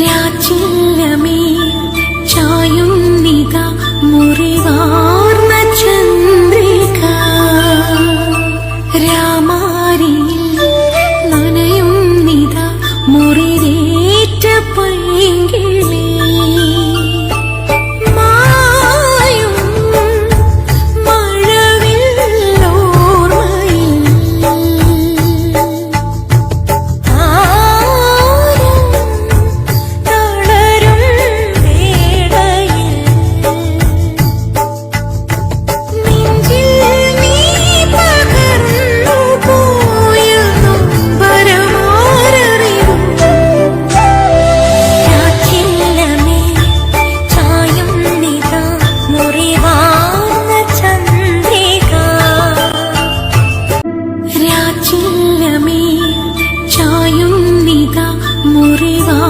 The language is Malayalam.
രാച്ചില്ലമേ ചായും നിത മുറിവാ.